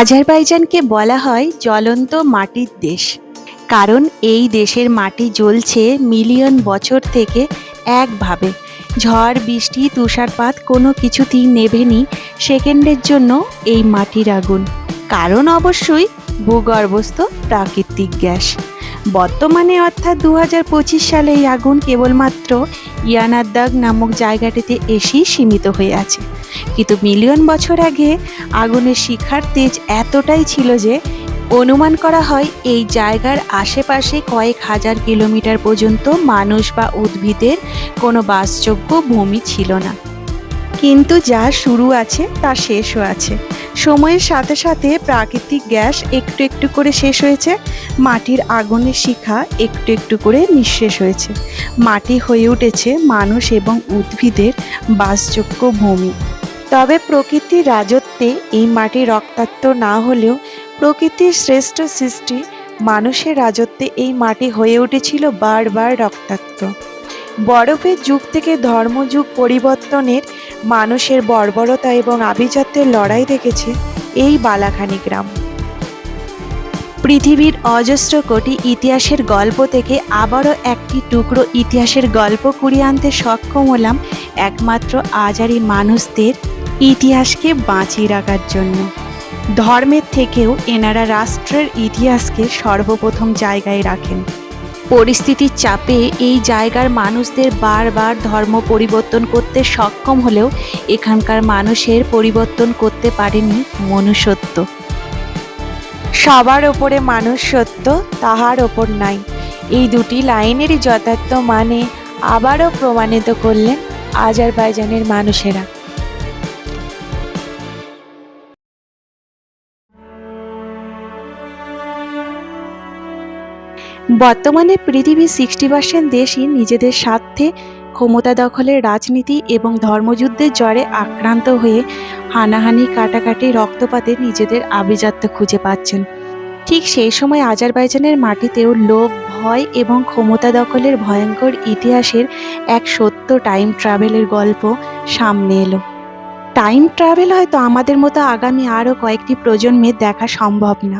আজারবাইজানকে বলা হয় জ্বলন্ত মাটির দেশ। কারণ এই দেশের মাটি জ্বলছে মিলিয়ন বছর থেকে একভাবে। ঝড়, বৃষ্টি, তুষারপাত কোনো কিছুতেই নেভেনি সেকেন্ডের জন্য এই মাটির আগুন। কারণ অবশ্যই ভূগর্ভস্থ প্রাকৃতিক গ্যাস। বর্তমানে অর্থাৎ দু হাজার পঁচিশ সালে এই আগুন কেবলমাত্র ইয়ানাদ্দাগ নামক জায়গাটিতে এসেই সীমিত হয়ে আছে। কিন্তু মিলিয়ন বছর আগে আগুনের শিখার তেজ এতটাই ছিল যে অনুমান করা হয় এই জায়গার আশেপাশে কয়েক হাজার কিলোমিটার পর্যন্ত মানুষ বা উদ্ভিদের কোনো বাসযোগ্য ভূমি ছিল না। কিন্তু যা শুরু আছে তা শেষও আছে। সময়ের সাথে সাথে প্রাকৃতিক গ্যাস একটু একটু করে শেষ হয়েছে, মাটির আগুনের শিখা একটু একটু করে নিঃশেষ হয়েছে। মাটি হয়ে উঠেছে মানুষ এবং উদ্ভিদের বাসযোগ্য ভূমি। তবে প্রকৃতির রাজত্বে এই মাটি রক্তাক্ত না হলেও প্রকৃতির শ্রেষ্ঠ সৃষ্টি, মানুষের রাজত্বে এই মাটি হয়ে উঠেছিল বারবার রক্তাক্ত। বরফের যুগ থেকে ধর্মযুগ পরিবর্তনের, মানুষের বর্বরতা এবং আভিজাত্যের লড়াই দেখেছে এই বালাখানি গ্রাম। পৃথিবীর অজস্র কোটি ইতিহাসের গল্প থেকে আবারও একটি টুকরো ইতিহাসের গল্প কুড়িয়ে আনতে সক্ষম হলাম একমাত্র আজারি মানুষদের ইতিহাসকে বাঁচিয়ে রাখার জন্য। ধর্মের থেকেও এনারা রাষ্ট্রের ইতিহাসকে সর্বপ্রথম জায়গায় রাখেন। পরিস্থিতির চাপে এই জায়গার মানুষদের বারবার ধর্ম পরিবর্তন করতে সক্ষম হলেও এখানকার মানুষের পরিবর্তন করতে পারেনি মনুষ্যত্ব। সবার ওপরে মানুষ তাহার ওপর নাই। এই দুটি লাইনেরই যথার্থ মানে আবারও প্রমাণিত করলেন আজারবাইজানের মানুষেরা। বর্তমানে পৃথিবীর সিক্সটি পার্সেন্ট দেশই নিজেদের স্বার্থে ক্ষমতা দখলের রাজনীতি এবং ধর্মযুদ্ধের জ্বরে আক্রান্ত হয়ে হানাহানি, কাটাকাটি, রক্তপাতে নিজেদের আভিজাত্য খুঁজে পাচ্ছেন। ঠিক সেই সময় আজারবাইজানের মাটিতেও লোভ, ভয় এবং ক্ষমতা দখলের ভয়ঙ্কর ইতিহাসের এক সত্য টাইম ট্রাভেলের গল্প সামনে এলো। টাইম ট্রাভেল হয়তো আমাদের মতো আগামী আরও কয়েকটি প্রজন্মে দেখা সম্ভব না।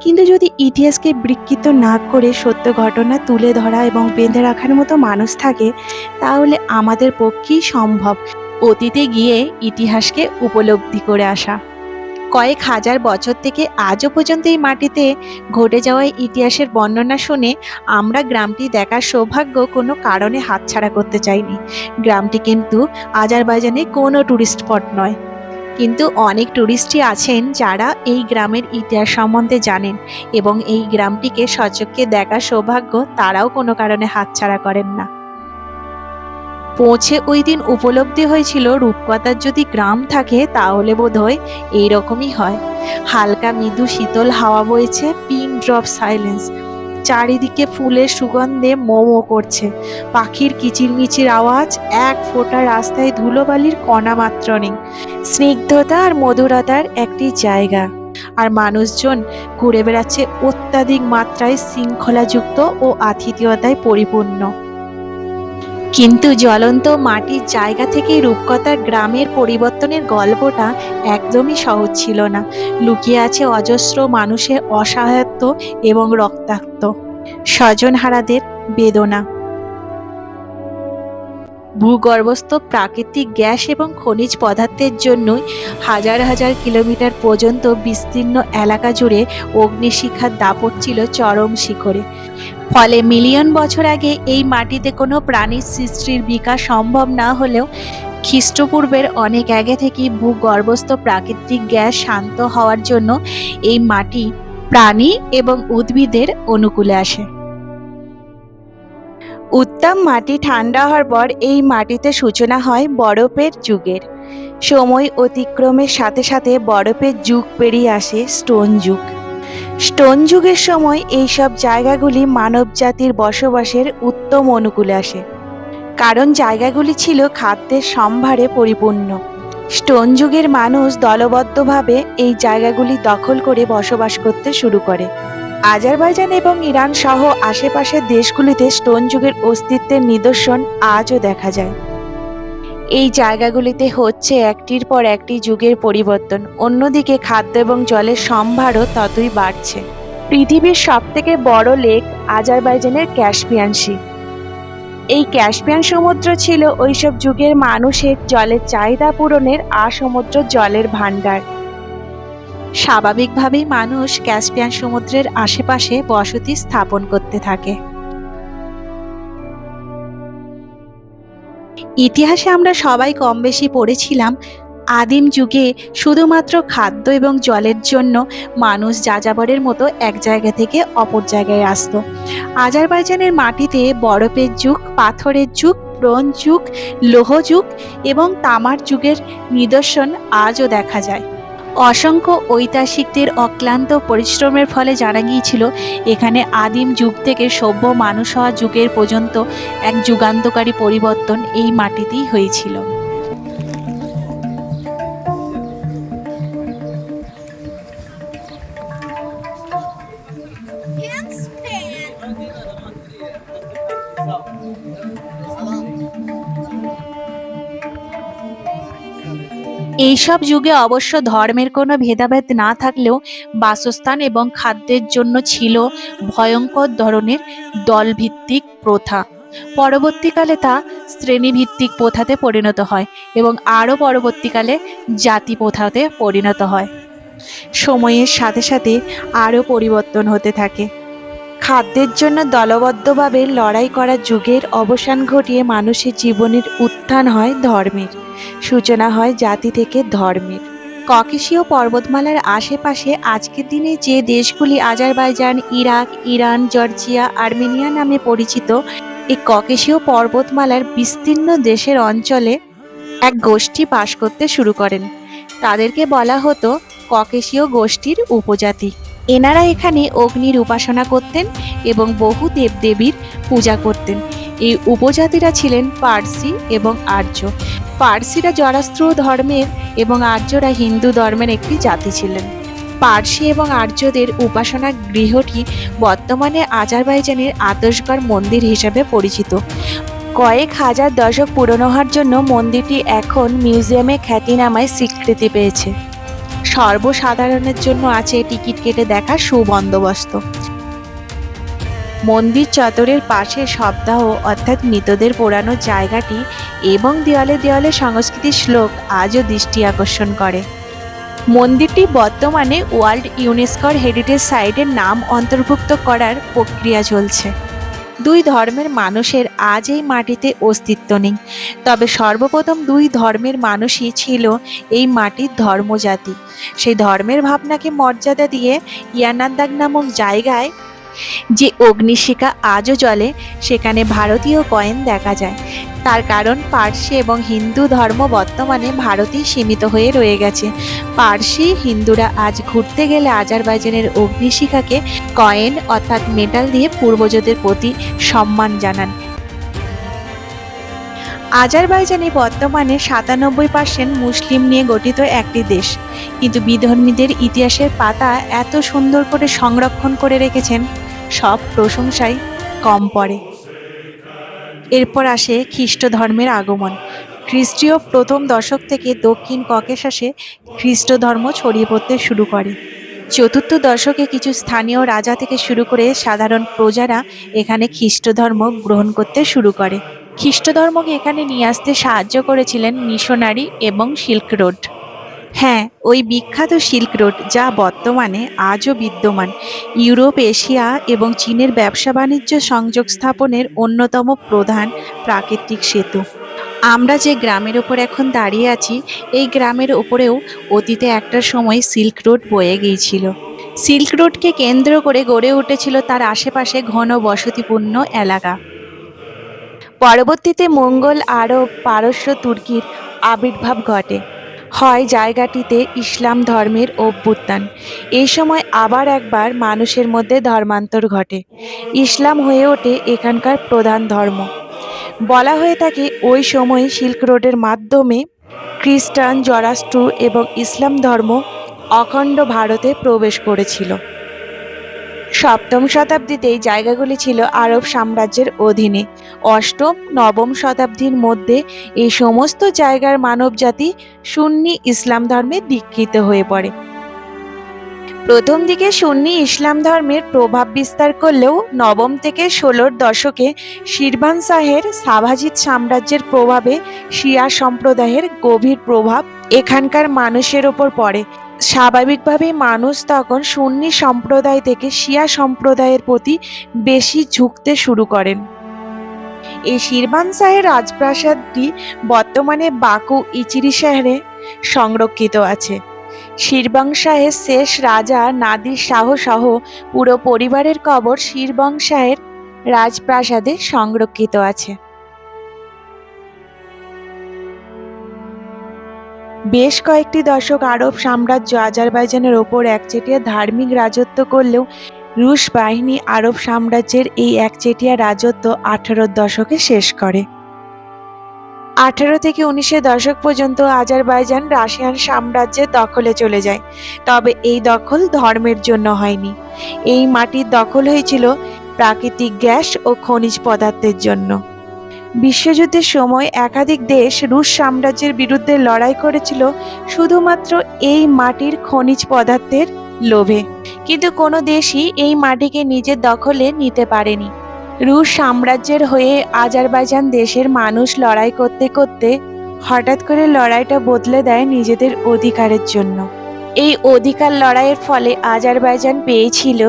কিন্তু যদি ইতিহাসকে বিকৃত না করে সত্য ঘটনা তুলে ধরা এবং বেঁধে রাখার মতো মানুষ থাকে, তাহলে আমাদের পক্ষেই সম্ভব। অতীতে গিয়ে ইতিহাসকে উপলব্ধি করে আসা। কয়েক হাজার বছর থেকে আজও পর্যন্ত এই মাটিতে ঘটে যাওয়া ইতিহাসের বর্ণনা শুনে আমরা গ্রামটি দেখার সৌভাগ্য কোনো কারণে হাতছাড়া করতে চাইনি। গ্রামটি কিন্তু আজারবাইজানে কোনো ট্যুরিস্ট স্পট নয়। কিন্তু অনেক ট্যুরিস্টই আছেন যারা এই গ্রামের ইতিহাস সম্বন্ধে জানেন এবং এই গ্রামটিকে সচক্ষে দেখার সৌভাগ্য তারাও কোনো কারণে হাতছাড়া করেন না। পৌঁছে ওই দিন উপলব্ধি হয়েছিল রূপকথার যদি গ্রাম থাকে তাহলে বোধ হয় এইরকমই হয়। হালকা মৃদু শীতল হাওয়া বইছে, পিন ড্রপ সাইলেন্স। চারিদিকে ফুলের সুগন্ধে মোমো করছে। পাখির কিচিরমিচির আওয়াজ, এক ফোঁটা রাস্তায় ধুলোবালির কণা মাত্র নেই। স্নিগ্ধতা আর মধুরতার একটি জায়গা। আর মানুষজন ঘুরে বেড়াচ্ছে অত্যাধিক মাত্রায় শৃঙ্খলাযুক্ত ও আতিথেয়তায় পরিপূর্ণ। কিন্তু জ্বলন্ত মাটির জায়গা থেকে রূপকথার গ্রামের পরিবর্তনের গল্পটা একদমই সহজ ছিল না। লুকিয়ে আছে অজস্র মানুষের অসহায়ত্ব এবং রক্তাক্ত। স্বজনহারাদের বেদনা। ভূগর্ভস্থ প্রাকৃতিক গ্যাস এবং খনিজ পদার্থের জন্যই হাজার হাজার কিলোমিটার পর্যন্ত বিস্তীর্ণ এলাকা জুড়ে অগ্নিশিখার দাপট ছিল চরম শিখরে। ফলে মিলিয়ন বছর আগে এই মাটিতে কোনো প্রাণীর সৃষ্টির বিকাশ সম্ভব না হলেও খ্রিস্টপূর্বের অনেক আগে থেকেই ভূগর্ভস্থ প্রাকৃতিক গ্যাস শান্ত হওয়ার জন্য এই মাটি প্রাণী এবং উদ্ভিদের অনুকূলে আসে। উত্তম মাটি ঠান্ডা হওয়ার পর এই মাটিতে সূচনা হয় বরফের যুগের। সময় অতিক্রমের সাথে সাথে বরফের যুগ পেরিয়ে আসে স্টোন যুগ। স্টোন যুগের সময় এইসব জায়গাগুলি মানব জাতির বসবাসের উত্তম অনুকূলে আসে। কারণ জায়গাগুলি ছিল খাদ্যের সম্ভারে পরিপূর্ণ। স্টোন যুগের মানুষ দলবদ্ধভাবে এই জায়গাগুলি দখল করে বসবাস করতে শুরু করে। আজারবাইজান এবং ইরান সহ আশেপাশের দেশগুলিতে স্টোন যুগের অস্তিত্বের নিদর্শন আজও দেখা যায়। এই জায়গাগুলিতে হচ্ছে একটির পর একটি যুগের পরিবর্তন। অন্যদিকে খাদ্য এবং জলের সম্ভারও ততই বাড়ছে। পৃথিবীর সবথেকে বড় লেক আজারবাইজানের ক্যাসপিয়ান সি। এই ক্যাসপিয়ান সমুদ্র ছিল ওইসব যুগের মানুষের জলের চাহিদা পূরণের আসমুদ্র জলের ভাণ্ডার। স্বাভাবিকভাবেই মানুষ ক্যাসপিয়ান সমুদ্রের আশেপাশে বসতি স্থাপন করতে থাকে। ইতিহাসে আমরা সবাই কম বেশি পড়েছিলাম আদিম যুগে শুধুমাত্র খাদ্য এবং জলের জন্য মানুষ যাযাবরের মতো এক জায়গা থেকে অপর জায়গায় আসত। আজারবাইজানের মাটিতে বরফের যুগ, পাথরের যুগ, ব্রোঞ্জ যুগ, লৌহ যুগ এবং তামার যুগের নিদর্শন আজও দেখা যায়। অসংখ্য ঐতিহাসিকদের অক্লান্ত পরিশ্রমের ফলে জানা গিয়েছিল, এখানে আদিম যুগ থেকে সভ্য মানুষ হওয়া যুগের পর্যন্ত এক যুগান্তকারী পরিবর্তন এই মাটিতেই হয়েছিল। এইসব যুগে অবশ্য ধর্মের কোনো ভেদাভেদ না থাকলেও বাসস্থান এবং খাদ্যের জন্য ছিল ভয়ঙ্কর ধরনের দলভিত্তিক প্রথা। পরবর্তীকালে তা শ্রেণীভিত্তিক প্রথাতে পরিণত হয় এবং আরও পরবর্তীকালে জাতি প্রথাতে পরিণত হয়। সময়ের সাথে সাথে আরও পরিবর্তন হতে থাকে। খাদ্যের জন্য দলবদ্ধভাবে লড়াই করার যুগের অবসান ঘটিয়ে মানুষের জীবনের উত্থান হয় ধর্মের। সূচনা হয় জাতি থেকে ধর্মের। ককেশীয় পর্বতমালার আশেপাশে আজকের দিনে যে দেশগুলি Azerbaijan, Iraq, Iran, Georgia, Armenia নামে পরিচিত, এই ককেশীয় পর্বতমালার বিস্তীর্ণ দেশের অঞ্চলে এক গোষ্ঠী বাস করতে শুরু করেন। তাদেরকে বলা হতো ককেশীয় গোষ্ঠীর উপজাতি। এনারা এখানে অগ্নির উপাসনা করতেন এবং বহু দেবদেবীর পূজা করতেন। এই উপজাতিরা ছিলেন পার্সি এবং আর্য। পার্সিরা জরাস্ত্র ধর্মের এবং আর্যরা হিন্দু ধর্মের একটি জাতি ছিলেন। পার্সি এবং আর্যদের উপাসনা গৃহটি বর্তমানে আজারবাইজানের আতসগড় মন্দির হিসেবে পরিচিত। কয়েক হাজার দশক পুরনো হওয়ার জন্য মন্দিরটি এখন মিউজিয়ামে খ্যাতিনামায় স্বীকৃতি পেয়েছে। সর্বসাধারণের জন্য আছে টিকিট কেটে দেখার সুবন্দোবস্ত। মন্দির চত্বরের পাশে সপ্তাহ, অর্থাৎ মৃতদের পোড়ানোর জায়গাটি এবং দেওয়ালে দেওয়ালে সংস্কৃতির শ্লোক আজও দৃষ্টি আকর্ষণ করে। মন্দিরটি বর্তমানে ওয়ার্ল্ড ইউনেস্কোর হেরিটেজ সাইটের নাম অন্তর্ভুক্ত করার প্রক্রিয়া চলছে। দুই ধর্মের মানুষের আজ এই মাটিতে অস্তিত্ব নেই। তবে সর্বপ্রথম দুই ধর্মের মানুষই ছিল এই মাটির ধর্মজাতি। সেই ধর্মের ভাবনাকে মর্যাদা দিয়ে ইয়ানান্দাগ নামক জায়গায় যে অগ্নিশিখা আজও জলে সেখানে ভারতীয় কয়েন দেখা যায়। তার কারণ পার্সি এবং হিন্দু ধর্ম বর্তমানে ভারতেই সীমিত হয়ে রয়ে গেছে। পার্সি হিন্দুরা আজ ঘুরতে গেলে আজারবাইজানের অগ্নিশিখাকে কয়েন অর্থাৎ মেটাল দিয়ে পূর্বজদের প্রতি সম্মান জানান। আজারবাইজানে বর্তমানে সাতানব্বই পার্সেন্ট মুসলিম নিয়ে গঠিত একটি দেশ। কিন্তু বিধর্মীদের ইতিহাসের পাতা এত সুন্দর করে সংরক্ষণ করে রেখেছেন, সব প্রশংসাই কম পড়ে। এরপর আসে খ্রিস্ট ধর্মের আগমন। খ্রিস্টীয় প্রথম দশক থেকে দক্ষিণ ককেশাসে খ্রিস্ট ধর্ম ছড়িয়ে পড়তে শুরু করে। চতুর্থ দশকে কিছু স্থানীয় রাজা থেকে শুরু করে সাধারণ প্রজারা এখানে খ্রিস্ট ধর্ম গ্রহণ করতে শুরু করে। খ্রিস্ট ধর্মকে এখানে নিয়ে আসতে সাহায্য করেছিলেন মিশনারি এবং সিল্ক রোড। হ্যাঁ ওই বিখ্যাত সিল্ক রোড যা বর্তমানে আজও বিদ্যমান। ইউরোপ, এশিয়া এবং চীনের ব্যবসা বাণিজ্য সংযোগ স্থাপনের অন্যতম প্রধান প্রাকৃতিক সেতু। আমরা যে গ্রামের ওপর এখন দাঁড়িয়ে আছি, এই গ্রামের ওপরেও অতীতে একটা সময় সিল্ক রোড বয়ে গিয়েছিল। সিল্ক রোডকে কেন্দ্র করে গড়ে উঠেছিল তার আশেপাশে ঘন বসতিপূর্ণ এলাকা। পরবর্তীতে মঙ্গল আরব পারস্য তুর্কির আবির্ভাব ঘটে। হয় জায়গাটিতে ইসলাম ধর্মের অভ্যুত্থান। এই সময় আবার একবার মানুষের মধ্যে ধর্মান্তর ঘটে। ইসলাম হয়ে ওঠে এখানকার প্রধান ধর্ম। বলা হয়ে থাকে ওই সময় সিল্ক রোডের মাধ্যমে খ্রিস্টান জরাষ্ট্র এবং ইসলাম ধর্ম অখণ্ড ভারতে প্রবেশ করেছিল। সপ্তম শতাব্দীতে এই জায়গাগুলি ছিল আরব সাম্রাজ্যের অধীনে। অষ্টম, নবম শতাব্দীর মধ্যে এই সমস্ত জায়গার মানবজাতি সুন্নি ইসলাম ধর্মে দীক্ষিত হয়ে পড়ে। প্রথম দিকে সুন্নি ইসলাম ধর্মের প্রভাব বিস্তার করলেও নবম থেকে ষোলোর দশকে শিরবান শাহের সাভাজিৎ সাম্রাজ্যের প্রভাবে শিয়া সম্প্রদায়ের গভীর প্রভাব এখানকার মানুষের ওপর পড়ে। স্বাভাবিকভাবেই মানুষ তখন সুন্নি সম্প্রদায় থেকে শিয়া সম্প্রদায়ের প্রতি বেশি ঝুঁকতে শুরু করেন। এই শিরবান শাহের রাজপ্রাসাদটি বর্তমানে বাকু ইচিরি শহরে সংরক্ষিত আছে। শিরবং শাহের শেষ রাজা নাদির শাহ সহ পুরো পরিবারের কবর শিরবং শাহের রাজপ্রাসাদে সংরক্ষিত আছে। বেশ কয়েকটি দশক আরব সাম্রাজ্য আজারবাইজানের ওপর একচেটিয়া ধার্মিক রাজত্ব করলেও রুশ বাহিনী আরব সাম্রাজ্যের এই একচেটিয়া রাজত্ব আঠারোর দশকে শেষ করে। আঠারো থেকে উনিশের দশক পর্যন্ত আজারবাইজান রাশিয়ান সাম্রাজ্যের দখলে চলে যায়, তবে এই দখল ধর্মের জন্য হয়নি। এই মাটির দখল হয়েছিল প্রাকৃতিক গ্যাস ও খনিজ পদার্থের জন্য। বিশ্বযুদ্ধের সময় একাধিক দেশ রুশ সাম্রাজ্যের বিরুদ্ধে লড়াই করেছিল শুধুমাত্র এই মাটির খনিজ পদার্থের লোভে। কিন্তু কোনো দেশই এই মাটিকে নিজের দখলে নিতে পারেনি। রুশ সাম্রাজ্যের হয়ে আজারবাইজান দেশের মানুষ লড়াই করতে করতে হঠাৎ করে লড়াইটা বদলে দেয় নিজেদের অধিকারের জন্য। এই অধিকার লড়াইয়ের ফলে আজারবাইজান পেয়েছিল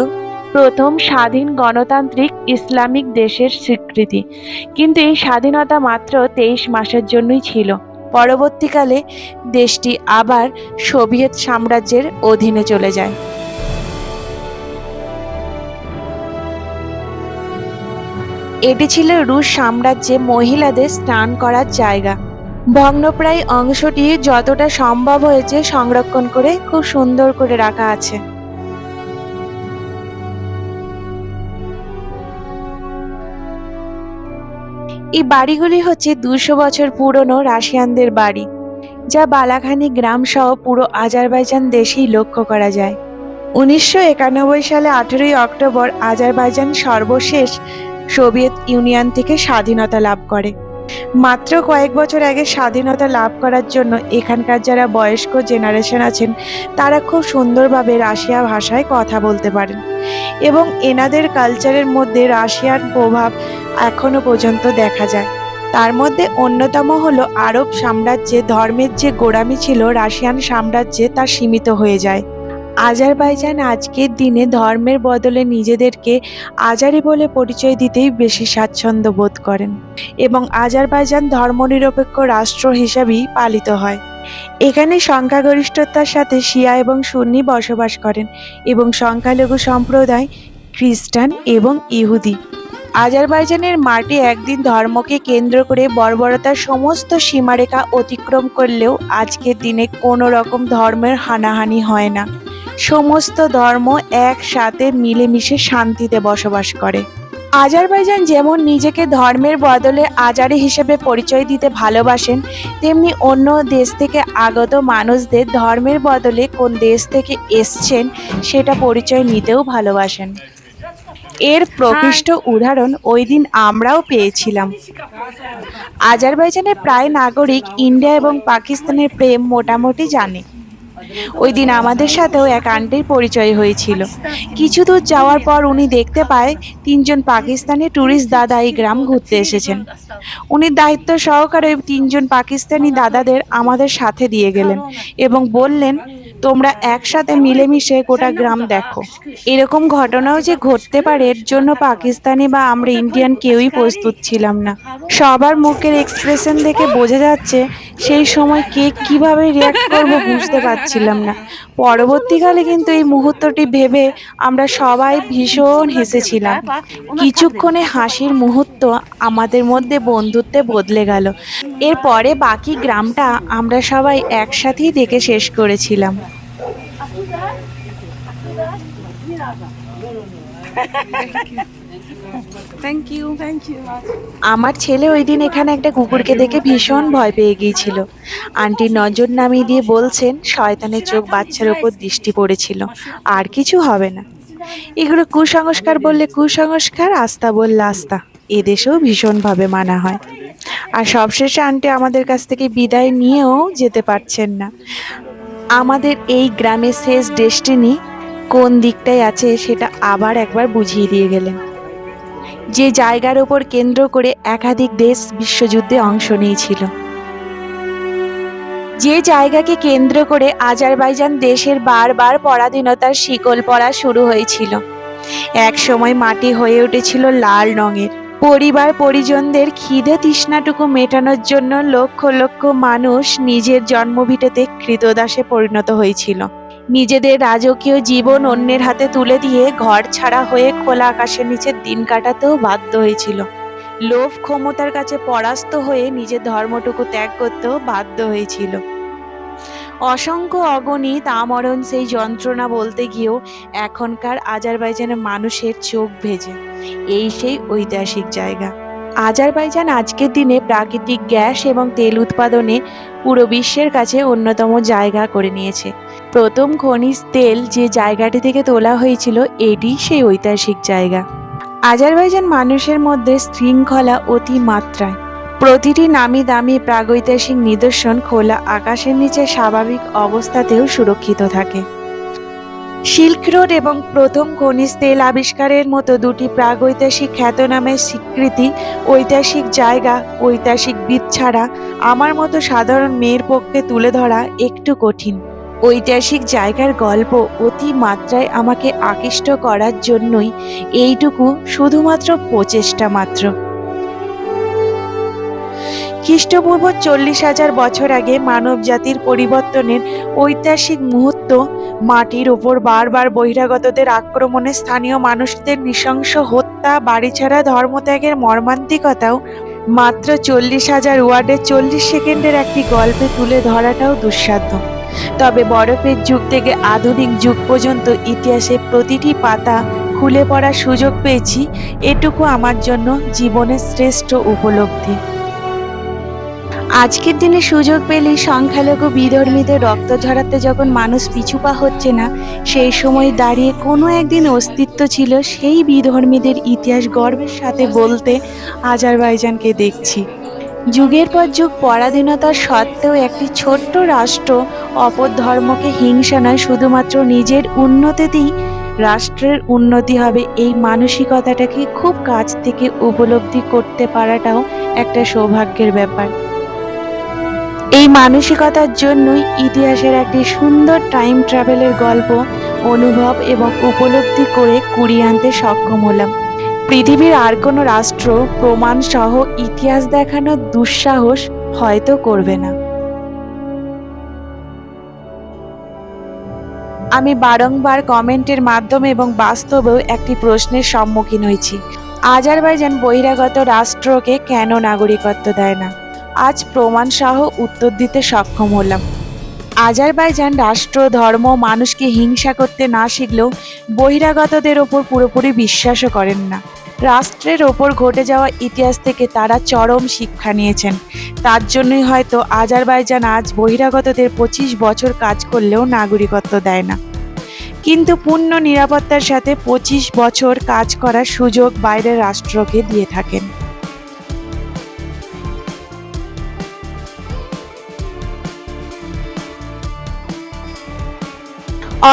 প্রথম স্বাধীন গণতান্ত্রিক ইসলামিক দেশের স্বীকৃতি। কিন্তু এই স্বাধীনতা মাত্র তেইশ মাসের জন্যই ছিল। পরবর্তীকালে দেশটি আবার সোভিয়েত সাম্রাজ্যের অধীনে চলে যায়। এটি ছিল রুশ সাম্রাজ্যে মহিলাদের স্নান করার জায়গা। ভগ্নপ্রায় অংশটি যতটা সম্ভব হয়েছে সংরক্ষণ করে খুব সুন্দর করে রাখা আছে। এই বাড়িগুলি হচ্ছে দুশো বছর পুরনো রাশিয়ানদের বাড়ি, যা বালাখানি গ্রাম সহ পুরো আজারবাইজান দেশেই লক্ষ্য করা যায়। উনিশশো একানব্বই সালে আঠেরোই অক্টোবর আজারবাইজান সর্বশেষ সোভিয়েত ইউনিয়ন থেকে স্বাধীনতা লাভ করে। মাত্র কয়েক বছর আগে স্বাধীনতা লাভ করার জন্য এখানকার যারা বয়স্ক জেনারেশন আছেন, তারা খুব সুন্দরভাবে রাশিয়া ভাষায় কথা বলতে পারেন এবং এনাদের কালচারের মধ্যে রাশিয়ার প্রভাব এখনও পর্যন্ত দেখা যায়। তার মধ্যে অন্যতম হলো আরব সাম্রাজ্যে ধর্মের যে গোড়ামি ছিল, রাশিয়ান সাম্রাজ্যে তা সীমিত হয়ে যায়। আজারবাইজান আজকের দিনে ধর্মের বদলে নিজেদেরকে আজারি বলে পরিচয় দিতেই বেশি স্বাচ্ছন্দ্য বোধ করেন এবং আজারবাইজান ধর্মনিরপেক্ষ রাষ্ট্র হিসাবেই পালিত হয়। এখানে সংখ্যাগরিষ্ঠতার সাথে শিয়া এবং সুন্নি বসবাস করেন এবং সংখ্যালঘু সম্প্রদায় খ্রিস্টান এবং ইহুদি। আজারবাইজানের মাটি একদিন ধর্মকে কেন্দ্র করে বর্বরতার সমস্ত সীমারেখা অতিক্রম করলেও আজকের দিনে কোনো রকম ধর্মের হানাহানি হয় না। সমস্ত ধর্ম একসাথে মিলেমিশে শান্তিতে বসবাস করে। আজারবাইজান যেমন নিজেকে ধর্মের বদলে আজারি হিসেবে পরিচয় দিতে ভালোবাসেন তেমনি অন্য দেশ থেকে আগত মানুষদের ধর্মের বদলে কোন দেশ থেকে এসছেন সেটা পরিচয় নিতেও ভালোবাসেন। এর প্রকৃষ্ট উদাহরণ ওই দিন আমরাও পেয়েছিলাম। আজারবাইজানের প্রায় নাগরিক ইন্ডিয়া এবং পাকিস্তানের প্রেম মোটামুটি জানে। ওই দিন আমাদের সাথেও এক আন্টির পরিচয় হয়েছিল। কিছু দূর যাওয়ার পর উনি দেখতে পায় তিনজন পাকিস্তানি ট্যুরিস্ট দাদা এই গ্রাম ঘুরতে এসেছেন। উনি দায়িত্ব সহকারে তিনজন পাকিস্তানি দাদাদের আমাদের সাথে দিয়ে গেলেন এবং বললেন, তোমরা একসাথে মিলেমিশে গোটা গ্রাম দেখো। এরকম ঘটনাও যে ঘটতে পারে, এর জন্য পাকিস্তানি বা আমরা ইন্ডিয়ান কেউই প্রস্তুত ছিলাম না। সবার মুখের এক্সপ্রেশন দেখে বোঝা যাচ্ছে, সেই সময় কে কীভাবে রিয়াক্ট করব বুঝতে পারছিলাম না। পরবর্তীকালে কিন্তু এই মুহূর্তটি ভেবে আমরা সবাই ভীষণ হেসেছিলাম। কিছুক্ষণে হাসির মুহূর্ত আমাদের মধ্যে বন্ধুত্বে বদলে গেল। এরপরে বাকি গ্রামটা আমরা সবাই একসাথেই দেখে শেষ করেছিলাম। থ্যাংক ইউ থ্যাংক ইউ আমার ছেলে ওই দিন এখানে একটা কুকুরকে দেখে ভীষণ ভয় পেয়ে গিয়েছিল। আন্টি নজর নামিয়ে দিয়ে বলছেন শয়তানের চোখ বাচ্চার ওপর দৃষ্টি পড়েছিল আর কিছু হবে না। এগুলো কুসংস্কার বললে কুসংস্কার আস্থা বললে আস্থা। এদেশেও ভীষণভাবে মানা হয়। আর সবশেষে আন্টি আমাদের কাছ থেকে বিদায় নিয়েও যেতে পারছেন না। আমাদের এই গ্রামের শেষ ডেস্টিনি কোন দিকটায় আছে সেটা আবার একবার বুঝিয়ে দিয়ে গেলেন। যে জায়গার ওপর কেন্দ্র করে একাধিক দেশ বিশ্বযুদ্ধে অংশ নিয়েছিল। যে জায়গাকে কেন্দ্র করে আজারবাইজান দেশের বারবার পরাধীনতার শিকল পড়া শুরু হয়েছিল। এক সময় মাটি হয়ে উঠেছিল লাল রঙের। পরিবার পরিজনদের খিদে তৃষ্ণাটুকু মেটানোর জন্য লক্ষ লক্ষ মানুষ নিজের জন্মভিটেতে কৃতদাসে পরিণত হয়েছিল। নিজেদের রাজকীয় জীবন অন্যের হাতে তুলে দিয়ে ঘর ছাড়া হয়ে খোলা আকাশের নিচে দিন কাটাতেও বাধ্য হয়েছিল। লোভ ক্ষমতার কাছে পরাস্ত হয়ে নিজের ধর্মটুকু ত্যাগ করতেও বাধ্য হয়েছিল। অসংখ্য অগণিত আমরণ সেই যন্ত্রণা বলতে গিয়েও এখনকার আজারবাইজানের মানুষের চোখ ভেজে। এই সেই ঐতিহাসিক জায়গা। আজারবাইজান আজকের দিনে প্রাকৃতিক গ্যাস এবং তেল উৎপাদনে পুরো বিশ্বের কাছে অন্যতম জায়গা করে নিয়েছে। প্রথম খনিজ তেল যে জায়গাটি থেকে তোলা হয়েছিল, এটি সেই ঐতিহাসিক জায়গা। আজারবাইজান মানুষের মধ্যে শৃঙ্খলা অতি মাত্রায় প্রতিটি নামি দামি প্রাগৈতিহাসিক নিদর্শন খোলা আকাশের নিচে স্বাভাবিক অবস্থাতেও সুরক্ষিত থাকে। সিল্ক রোড এবং প্রথম খনিজ তেল আবিষ্কারের মতো দুটি প্রাগৈতিহাসিক খ্যাতনামের স্বীকৃতি, ঐতিহাসিক জায়গা, ঐতিহাসিক বিদ ছাড়া আমার মতো সাধারণ মেয়ের পক্ষে তুলে ধরা একটু কঠিন। ঐতিহাসিক জায়গার গল্প অতি মাত্রায় আমাকে আকৃষ্ট করার জন্যই এইটুকু শুধুমাত্র প্রচেষ্টা মাত্র। খ্রিস্টপূর্ব চল্লিশ হাজার বছর আগে মানব জাতির পরিবর্তনের ঐতিহাসিক মুহূর্ত মাটির ওপর বারবার বহিরাগতদের আক্রমণে স্থানীয় মানুষদের নৃশংস হত্যা, বাড়িছাড়া ধর্মত্যাগের মর্মান্তিকতাও মাত্র চল্লিশ হাজার ওয়ার্ডের চল্লিশ সেকেন্ডের একটি গল্পে তুলে ধরাটাও দুঃসাধ্য। তবে বরফের যুগ থেকে আধুনিক যুগ পর্যন্ত ইতিহাসের প্রতিটি পাতা খুলে পড়ার সুযোগ পেয়েছি, এটুকু আমার জন্য জীবনের শ্রেষ্ঠ উপলব্ধি। আজকের দিনে সুযোগ পেলেই সংখ্যালঘু বিধর্মীদের রক্ত ঝরাতে যখন মানুষ পিছুপা হচ্ছে না, সেই সময় দাঁড়িয়ে কোনো একদিন অস্তিত্ব ছিল সেই বিধর্মীদের ইতিহাস গর্বের সাথে বলতে আজারবাইজানকে দেখছি। যুগের পর যুগ পরাধীনতা সত্ত্বেও একটি ছোট্ট রাষ্ট্র অপর ধর্মকে হিংসা নয়, শুধুমাত্র নিজের উন্নতিতেই রাষ্ট্রের উন্নতি হবে। এই মানসিকতাটাকে খুব কাছ থেকে উপলব্ধি করতে পারাটাও একটা সৌভাগ্যের ব্যাপার। এই মানসিকতার জন্যই ইতিহাসের একটি সুন্দর টাইম ট্রাভেলের গল্প অনুভব এবং উপলব্ধি করে কুড়িয়ে আনতে সক্ষম হলাম। পৃথিবীর আর কোনো রাষ্ট্র, প্রমাণ সহ ইতিহাস দেখানোর দুঃসাহস হয়তো করবে না। আমি বারংবার কমেন্টের মাধ্যমে এবং বাস্তবেও একটি প্রশ্নের সম্মুখীন হয়েছি। আজারবাইজান বহিরাগত রাষ্ট্রকে কেন নাগরিকত্ব দেয় না? আজ প্রমাণ সহ উত্তর দিতে সক্ষম হলাম। আজারবাইজান রাষ্ট্র, ধর্ম, মানুষকে হিংসা করতে না শিখলেও বহিরাগতদের ওপর পুরোপুরি বিশ্বাসও করেন না। রাষ্ট্রের ওপর ঘটে যাওয়া ইতিহাস থেকে তারা চরম শিক্ষা নিয়েছেন। তার জন্যই হয়তো আজারবাইজান আজ বহিরাগতদের পঁচিশ বছর কাজ করলেও নাগরিকত্ব দেয় না। কিন্তু পূর্ণ নিরাপত্তার সাথে পঁচিশ বছর কাজ করার সুযোগ বাইরের রাষ্ট্রকে দিয়ে থাকেন।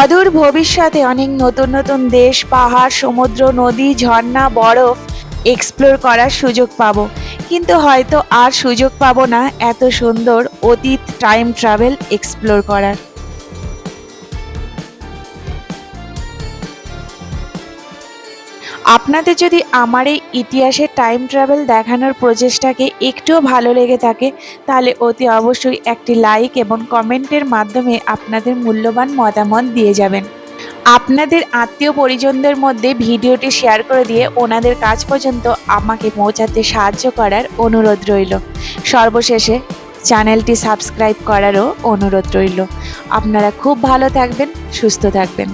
অদূর ভবিষ্যতে অনেক নতুন নতুন দেশ, পাহাড়, সমুদ্র, নদী, ঝর্ণা, বরফ এক্সপ্লোর করার সুযোগ পাব। কিন্তু হয়তো আর সুযোগ পাবো না এত সুন্দর অতীত টাইম ট্রাভেল এক্সপ্লোর করার। আপনাদের যদি আমার এই ইতিহাসের টাইম ট্রাভেল দেখানোর প্রচেষ্টাকে একটুও ভালো লেগে থাকে, তাহলে অতি অবশ্যই একটি লাইক এবং কমেন্টের মাধ্যমে আপনাদের মূল্যবান মতামত দিয়ে যাবেন। আপনাদের আত্মীয় পরিজনদের মধ্যে ভিডিওটি শেয়ার করে দিয়ে ওনাদের কাজ পর্যন্ত আমাকে পৌঁছাতে সাহায্য করার অনুরোধ রইল। সর্বশেষে চ্যানেলটি সাবস্ক্রাইব করারও অনুরোধ রইল। আপনারা খুব ভালো থাকবেন, সুস্থ থাকবেন।